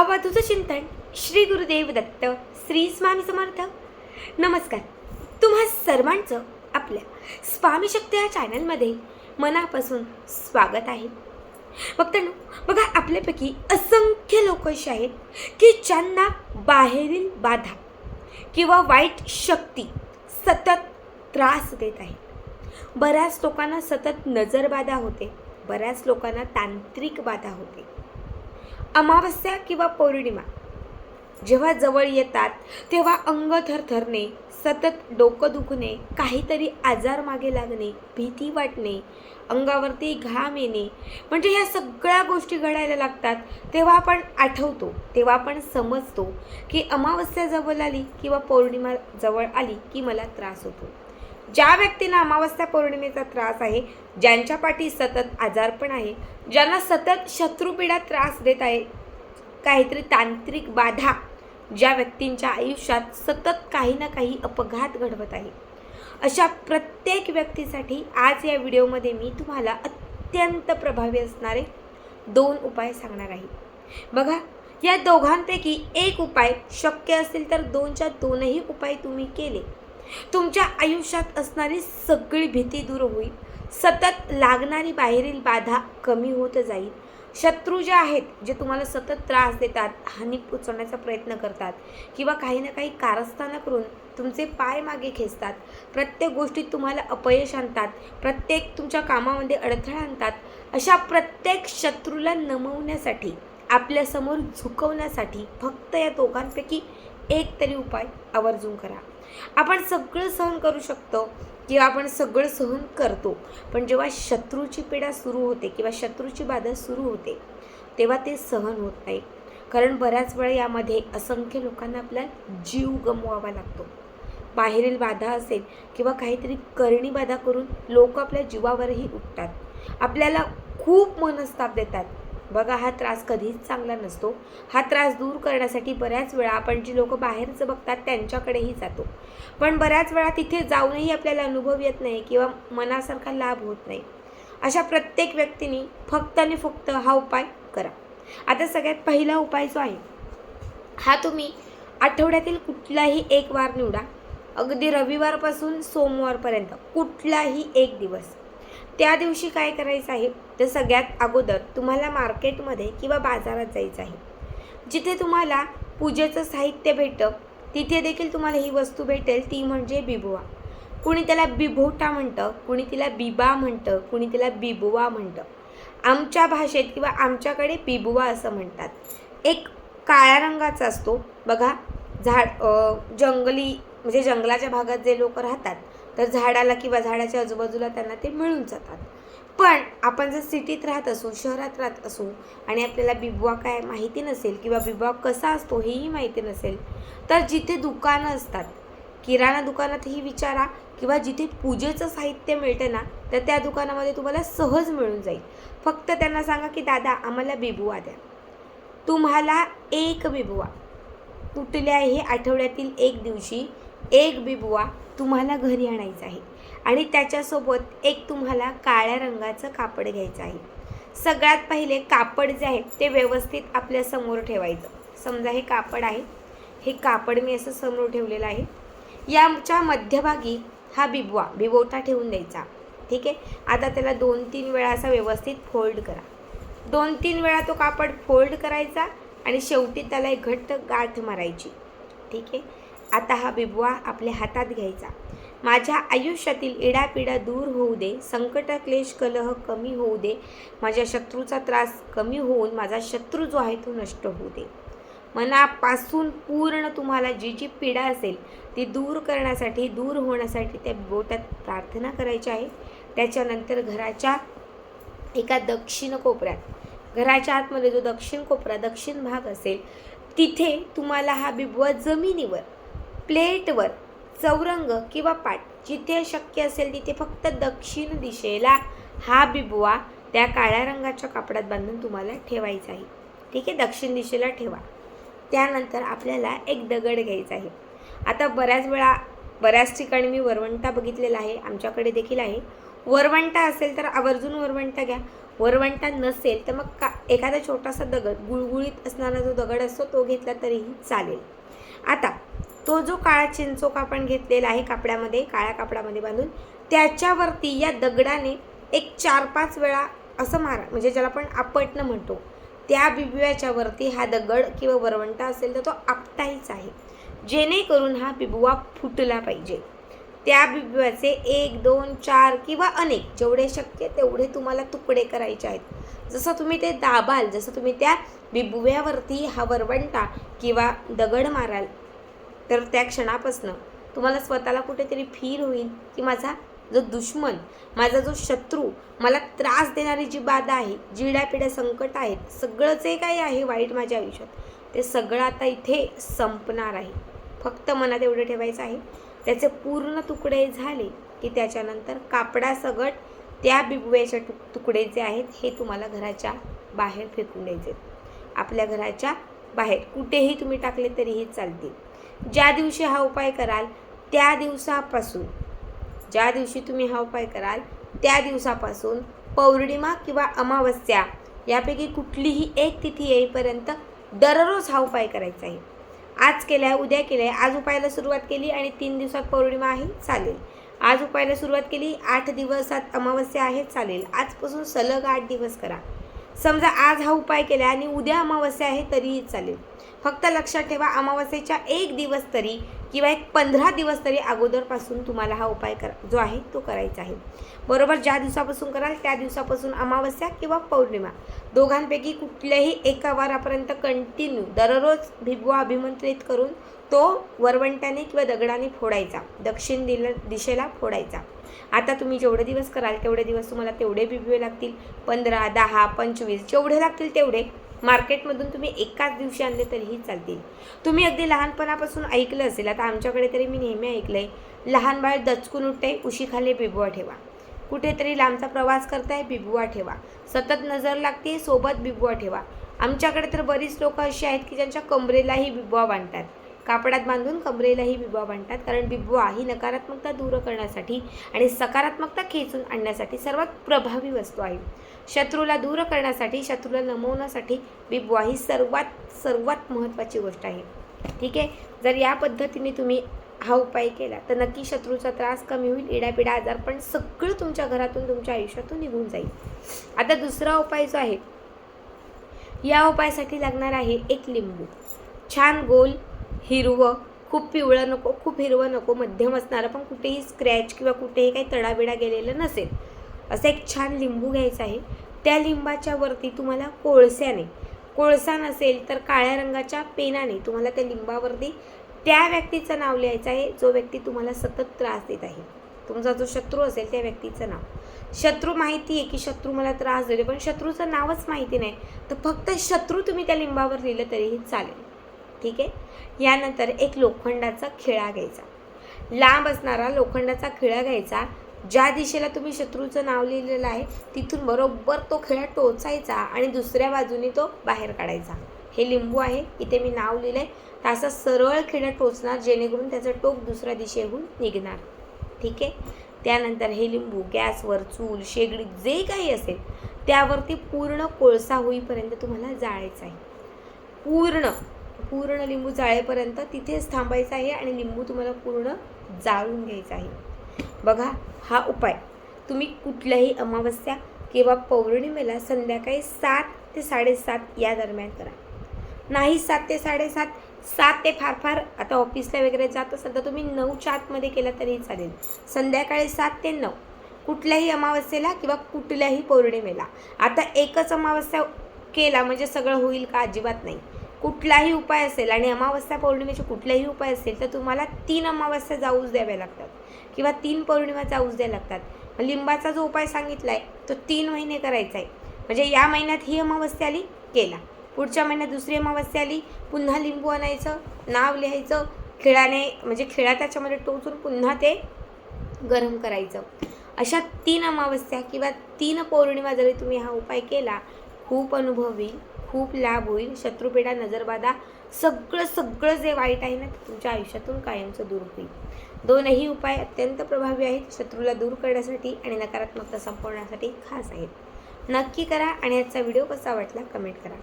अवधूत चिंतन श्री गुरुदेव दत्त श्री स्वामी समर्थ. नमस्कार. तुम्हा सर्वांचं आपल्या स्वामी शक्ती या चॅनलमध्ये मनापासून स्वागत आहे. बघताना बघा आपल्यापैकी असंख्य लोक असे आहेत की ज्यांना बाहेरील बाधा किंवा वाईट शक्ती सतत त्रास देत आहे. बऱ्याच लोकांना सतत नजरबाधा होते. बऱ्याच लोकांना तांत्रिक बाधा होते. अमावस्या किंवा पौर्णिमा. जेव्हा जवळ येतात तेव्हा अंग थरथरणे सतत डोकं दुखणे काहीतरी आजार मागे लागणे भीती वाटणे अंगावरती घाम येणे म्हणजे ह्या सगळ्या गोष्टी घडायला लागतात तेव्हा आपण आठवतो तेव्हा आपण समजतो की अमावस्या जवळ आली किंवा पौर्णिमा जवळ आली की मला त्रास होतो. ज्या व्यक्तींना अमावस्या पौर्णिमेचा त्रास आहे ज्यांच्या पाठी सतत आजारपण आहे ज्यांना सतत शत्रुपीडा त्रास देत आहे काहीतरी तांत्रिक बाधा ज्या व्यक्तींच्या आयुष्यात सतत काही ना काही अपघात घडवत आहे. अशा प्रत्येक व्यक्तीसाठी आज या व्हिडिओमध्ये मी तुम्हाला अत्यंत प्रभावी असणारे दोन उपाय सांगणार आहे. बघा या दोघांपैकी एक उपाय शक्य असेल तर दोनच्या दोनही उपाय तुम्ही केले. तुमच्या आयुष्यात असणारी सगळी भीती दूर होईल. सतत लागणारी बाहेरील बाधा कमी होत जाईल. शत्रू जे आहेत जे तुम्हाला सतत त्रास देतात हानी पोचवण्याचा प्रयत्न करतात किंवा काही ना काही कारस्थानं करून तुमचे पाय मागे खेचतात प्रत्येक गोष्टीत तुम्हाला अपयश आणतात प्रत्येक तुमच्या कामामध्ये अडथळा आणतात अशा प्रत्येक शत्रूला नमवण्यासाठी आपल्यासमोर झुकवण्यासाठी फक्त या दोघांपैकी एक तरी उपाय आवर्जून करा. आपण सगळं सहन करू शकतो किंवा आपण सगळं सहन करतो. पण जेव्हा शत्रूची पीडा सुरू होते किंवा शत्रूची बाधा सुरू होते तेव्हा ते सहन होत नाही. कारण बऱ्याच वेळा यामध्ये असंख्य लोकांना आपला जीव गमवावा लागतो. बाहेरील बाधा असेल किंवा काहीतरी करणी बाधा करून लोक आपल्या जीवावरही उठतात. आपल्याला खूप मनस्ताप देतात. बघा हा त्रास कधीच चांगला नसतो. हा त्रास दूर करण्यासाठी बऱ्याच वेळा आपण जी लोक बाहेरचं बघतात त्यांच्याकडेही जातो. पण बऱ्याच वेळा तिथे जाऊनही आपल्याला अनुभव येत नाही किंवा मनासारखा लाभ होत नाही. अशा प्रत्येक व्यक्तीने फक्त आणि फक्त हा उपाय करा. आता सगळ्यात पहिला उपाय जो आहे हा तुम्ही आठवड्यातील कुठलाही एक वार निवडा. अगदी रविवारपासून सोमवारपर्यंत कुठलाही एक दिवस. त्या दिवशी काय करायचं आहे? तर सगळ्यात अगोदर तुम्हाला मार्केटमध्ये किंवा बाजारात जायचं आहे. जिथे तुम्हाला पूजेचं साहित्य भेटतं तिथे देखील तुम्हाला ही वस्तू भेटेल ती म्हणजे बिबुवा कुणी त्याला बिभोटा म्हणतं कुणी तिला बिबा म्हणतं कुणी तिला बिबुवा म्हणतं. आमच्या भाषेत किंवा आमच्याकडे बिबुवा असं म्हणतात. एक काळ्या रंगाचा असतो. बघा झाड जंगली म्हणजे जंगलाच्या भागात जे लोक राहतात तर झाडाला किंवा झाडाच्या आजूबाजूला त्यांना ते मिळून जातात. पण आपण जर सिटीत राहत असू शहरात राहत असू आणि आपल्याला बिबवा काय माहिती नसेल किंवा बिबवा कसा असतो हेही माहिती नसेल तर जिथे दुकानं असतात किराणा दुकानातही विचारा किंवा जिथे पूजेचं साहित्य मिळतं ना तर त्या दुकानामध्ये तुम्हाला सहज मिळून जाईल. फक्त त्यांना सांगा की दादा आम्हाला बिबुवा द्या. तुम्हाला एक बिबुवा कुठल्याही आठवड्यातील एक दिवशी एक बिबुवा तुम्हाला घरी आणायचं आहे. आणि त्याच्यासोबत एक तुम्हाला काळ्या रंगाचं कापड घ्यायचं आहे. सगळ्यात पहिले कापड जे आहे ते व्यवस्थित आपल्यासमोर ठेवायचं. समजा हे कापड आहे. हे कापड मी असं समोर ठेवलेलं आहे. याच्या मध्यभागी हा बिबवा बिबोटा ठेवून द्यायचा. ठीक आहे? आता त्याला दोन तीन वेळा असा व्यवस्थित फोल्ड करा. दोन तीन वेळा तो कापड फोल्ड करायचा आणि शेवटी त्याला एक घट्ट गाठ मारायची. ठीक आहे? आता हा बिबवा आपल्या हातात घ्यायचा. माझ्या आयुष्यातील इडापिडा दूर होऊ दे संकट क्लेश कलह कमी होऊ दे. माझ्या शत्रूचा त्रास कमी होऊन माझा शत्रू जो आहे तो नष्ट होऊ दे. मनापासून पूर्ण तुम्हाला जी जी पीडा असेल ती दूर करण्यासाठी दूर होण्यासाठी त्या बोटात प्रार्थना करायची आहे. त्याच्यानंतर घराच्या एका दक्षिण कोपऱ्यात घराच्या आतमध्ये जो दक्षिण कोपरा दक्षिण भाग असेल तिथे तुम्हाला हा बिबवा जमिनीवर प्लेटवर चौरंग किंवा पाट जिथे शक्य असेल तिथे फक्त दक्षिण दिशेला हा बिबवा त्या काळ्या रंगाच्या कापडात बांधून तुम्हाला ठेवायचा आहे. ठीक आहे? दक्षिण दिशेला ठेवा. त्यानंतर आपल्याला एक दगड घ्यायचा आहे. आता बऱ्याच वेळा बऱ्याच ठिकाणी मी वरवंटा बघितलेला आहे. आमच्याकडे देखील आहे. वरवंटा असेल तर आवर्जून वरवंटा घ्या. वरवंटा नसेल तर मग का एखादा छोटासा दगड गुळगुळीत असणारा जो दगड असतो तो घेतला तरीही चालेल. आता तो जो काळा चिंचोक आपण घेतलेला आहे कापड्यामध्ये काळ्या कापडामध्ये बांधून त्याच्यावरती या दगडाने एक चार पाच वेळा असं मारा म्हणजे ज्याला आपण आपटणं म्हणतो. त्या बिबव्याच्या वरती हा दगड किंवा वरवंटा असेल तर तो आपटाहीच आहे. जेणेकरून हा बिबुवा फुटला पाहिजे. त्या बिबव्याचे एक दोन चार किंवा अनेक जेवढे शक्य तेवढे तुम्हाला तुकडे करायचे आहेत. जसं तुम्ही ते दाबाल जसं तुम्ही त्या बिबव्यावरती हा वरवंटा किंवा दगड माराल तर त्या क्षणापासनं तुम्हाला स्वतःला कुठेतरी फील होईल की माझा जो दुश्मन माझा जो शत्रू मला त्रास देणारी जी बाधा आहे जिड्यापिड्या संकट आहेत सगळं जे काही आहे वाईट माझ्या आयुष्यात ते सगळं आता इथे संपणार आहे. फक्त मनात एवढं ठेवायचं आहे. त्याचे पूर्ण तुकडे झाले की त्याच्यानंतर कापडासगट त्या बिबव्याच्या तुक तुकडे जे आहेत हे तुम्हाला घराच्या बाहेर फेकून द्यायचे आपल्या घराच्या बाहेर कुठेही तुम्ही टाकले तरीही चालतील. ज्या दिवशी हा उपाय कराल त्या दिवसापासून ज्या दिवशी तुम्ही हा उपाय कराल त्या दिवसापासून पौर्णिमा किंवा अमावस्या यापैकी कुठलीही एक तिथी येईपर्यंत दररोज हा उपाय करायचा आहे. आज केला आहे उद्या केलं आहे आज उपायाला सुरुवात केली आणि तीन दिवसात पौर्णिमा आहे चालेल. आज उपायाला सुरुवात केली आठ दिवसात अमावस्या आहे चालेल. आजपासून सलग आठ दिवस करा. समजा आज हा उपाय केला आणि उद्या अमावस्या आहे तरीही चालेल. फक्त लक्षात ठेवा अमावस्येच्या एक दिवस तरी किंवा एक पंधरा दिवस तरी अगोदरपासून तुम्हाला हा उपाय करा जो आहे तो करायचा आहे. बरोबर ज्या दिवसापासून कराल त्या दिवसापासून अमावस्या किंवा पौर्णिमा. दोघांपैकी कुठल्याही एका वारापर्यंत कंटिन्यू दररोज भिगवा अभिमंत्रित करून तो वरवंट्याने किंवा दगडाने फोडायचा. दक्षिण दिल दिशेला फोडायचा. आता तुम्ही जेवढे दिवस कराल तेवढे दिवस तुम्हाला तेवढे भिगवे लागतील. पंधरा दहा पंचवीस जेवढे लागतील तेवढे. मार्केटमधून तुम्ही एकाच दिवशी आणले तरीही चालतील. तुम्ही अगदी लहानपणापासून ऐकलं असेल. आता आमच्याकडे तरी मी नेहमी ऐकलं आहे लहान बाळ दचकून उठते उशीखाली बिबुवा ठेवा. कुठेतरी लांबचा प्रवास करताय बिबुवा ठेवा. सतत नजर लागते सोबत बिबवा ठेवा. आमच्याकडे तर बरीच लोक अशी आहेत की ज्यांच्या कमरेलाही बिबुवा बांधतात. कापडात बांधून कमरेलाही बिबवा बांधतात. कारण बिबवा ही नकारात्मकता दूर करण्यासाठी आणि सकारात्मकता खेचून आणण्यासाठी सर्वात प्रभावी वस्तू आहे. शत्रूला दूर करण्यासाठी शत्रूला नमवण्यासाठी बिबवा ही सर्वात सर्वात महत्त्वाची गोष्ट आहे. ठीक आहे? जर या पद्धतीने तुम्ही हा उपाय केला तर नक्की शत्रूचा त्रास कमी होईल इडापिडा आजार पण सगळं तुमच्या घरातून तुमच्या आयुष्यातून निघून जाईल. आता दुसरा उपाय जो आहे या उपायासाठी लागणार आहे एक लिंबू. छान गोल हिरवं खूप पिवळं नको खूप हिरवं नको मध्यम असणारं पण कुठेही स्क्रॅच किंवा कुठेही काही तडाबिडा गेलेलं नसेल. असं एक छान लिंबू घ्यायचा आहे. त्या लिंबाच्या वरती तुम्हाला कोळस्याने कोळसा नसेल तर काळ्या रंगाच्या पेनाने तुम्हाला त्या लिंबावरती त्या व्यक्तीचं नाव लिहायचं आहे जो व्यक्ती तुम्हाला सतत त्रास देत आहे. तुमचा जो शत्रू असेल त्या व्यक्तीचं नाव. शत्रू माहिती आहे की शत्रू मला त्रास देतो पण शत्रूचं नावच माहिती नाही. तर फक्त शत्रू तुम्ही त्या लिंबावर लिहिलं तरीही चालेल. ठीक आहे? यानंतर एक लोखंडाचा खिळा घ्यायचा. लांब असणारा लोखंडाचा खिळा घ्यायचा ज्या दिशेला तुम्ही शत्रूचं नाव लिहिलेलं आहे तिथून बरोबर तो खिळा टोचायचा आणि दुसऱ्या बाजूने तो बाहेर काढायचा. हे लिंबू आहे इथे मी नाव लिहिलं आहे तर असा सरळ खिळा टोचणार जेणेकरून त्याचं टोक दुसऱ्या दिशेहून निघणार. ठीक आहे? त्यानंतर हे लिंबू गॅसवर चूल शेगडी जे काही असेल त्यावरती पूर्ण कोळसा होईपर्यंत तुम्हाला जाळायचं आहे. पूर्ण पूर्ण लिंबू जाळेपर्यंत तिथेच थांबायचं आहे आणि लिंबू तुम्हाला पूर्ण जाळून घ्यायचा आहे. बघा हा उपाय. तुम्ही कुठल्याही अमावस्या किंवा पौर्णिमेला संध्याकाळी सात ते साडेसात या दरम्यान करा. नाही सात ते साडेसात सात ते फार फार आता ऑफिसला वगैरे जात असाल तर तुम्ही नऊच्या आतमध्ये केला तरी चालेल. संध्याकाळी सात ते नऊ कुठल्याही अमावस्येला किंवा कुठल्याही पौर्णिमेला. आता एकच अमावस्या केला म्हणजे सगळं होईल का? अजिबात नाही. कुठलाही उपाय असेल आणि अमावस्या पौर्णिमेचे कुठलाही उपाय असेल तर तुम्हाला तीन अमावस्या जाऊच द्याव्या लागतात. किंवा तीन पौर्णिमा जाऊच द्याव्या लागतात. लिंबाचा जो उपाय सांगितला आहे तो तीन महिने करायचा आहे. म्हणजे या महिन्यात ही अमावस्या आली केला. पुढच्या महिन्यात दुसरी अमावस्या आली पुन्हा लिंबू आणायचं नाव लिहायचं खिळाने म्हणजे खिळा त्याच्यामध्ये टोचून पुन्हा ते गरम करायचं. अशा तीन अमावस्या किंवा तीन पौर्णिमा जरी तुम्ही हा उपाय केला खूप अनुभव येईल खूप लाभ होईल. शत्रुपेढा नजरबाधा सगळं सगळं जे वाईट आहे ना ते तुमच्या आयुष्यातून कायमचं दूर होईल. दोनही उपाय अत्यंत प्रभावी आहेत. शत्रूला दूर करण्यासाठी आणि नकारात्मकता संपवण्यासाठी खास आहेत. नक्की करा आणि आजचा व्हिडिओ कसा वाटला कमेंट करा.